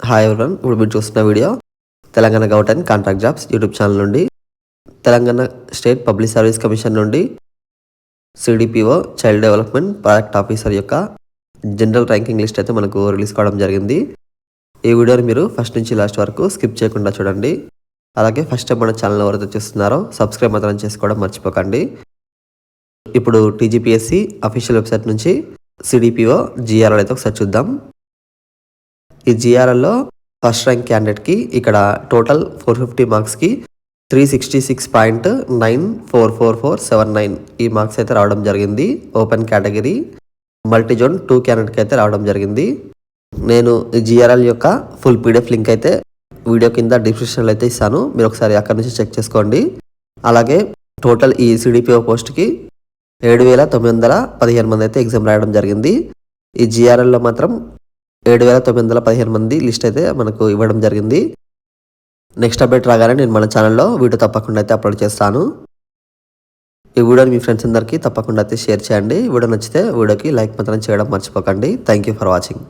Hi ఎవరన్ ఇప్పుడు మీరు చూస్తున్న video Telangana government and contract jobs YouTube channel నుండి Telangana state public service commission నుండి CDPO child development project officer యొక్క general ranking list అయితే మనకు రిలీజ్ కావడం జరిగింది. ఈ వీడియోని మీరు ఫస్ట్ నుంచి లాస్ట్ వరకు స్కిప్ చేయకుండా చూడండి. అలాగే ఫస్ట్ టైం మన ఛానల్ ఎవరైతే చూస్తున్నారో సబ్స్క్రైబ్ మాత్రం చేసుకోవడం మర్చిపోకండి. ఇప్పుడు టీజీపీఎస్సి అఫీషియల్ వెబ్సైట్ నుంచి సిడిపిఓ జిఆర్ఎల్ అయితే ఒకసారి చూద్దాం. ఈ జిఆర్ఎల్లో ఫస్ట్ ర్యాంక్ క్యాండిడేట్కి ఇక్కడ టోటల్ ఫోర్ ఫిఫ్టీ మార్క్స్కి three sixty six point nine four four four seven nine ఈ మార్క్స్ అయితే రావడం జరిగింది. ఓపెన్ కేటగిరీ మల్టీజోన్ టూ క్యాండిడేట్కి అయితే రావడం జరిగింది. నేను జిఆర్ఎల్ యొక్క ఫుల్ పీడిఎఫ్ లింక్ అయితే వీడియో కింద డిస్క్రిప్షన్లో అయితే ఇస్తాను. మీరు ఒకసారి అక్కడ నుంచి చెక్ చేసుకోండి. అలాగే టోటల్ ఈ సిడిపిఓ పోస్ట్కి ఏడు వేల తొమ్మిది వందల పదిహేను మంది అయితే ఎగ్జామ్ రాయడం జరిగింది. ఈ జిఆర్ఎల్లో మాత్రం ఏడు వేల తొమ్మిది వందల పదిహేను మంది లిస్ట్ అయితే మనకు ఇవ్వడం జరిగింది. నెక్స్ట్ అప్డేట్ రాగానే నేను మన ఛానల్లో వీడియో తప్పకుండా అయితే అప్లోడ్ చేస్తాను. ఈ వీడియోని మీ ఫ్రెండ్స్ అందరికీ తప్పకుండా అయితే షేర్ చేయండి. వీడియో నచ్చితే వీడియోకి లైక్ మాత్రం చేయడం మర్చిపోకండి. Thank you for watching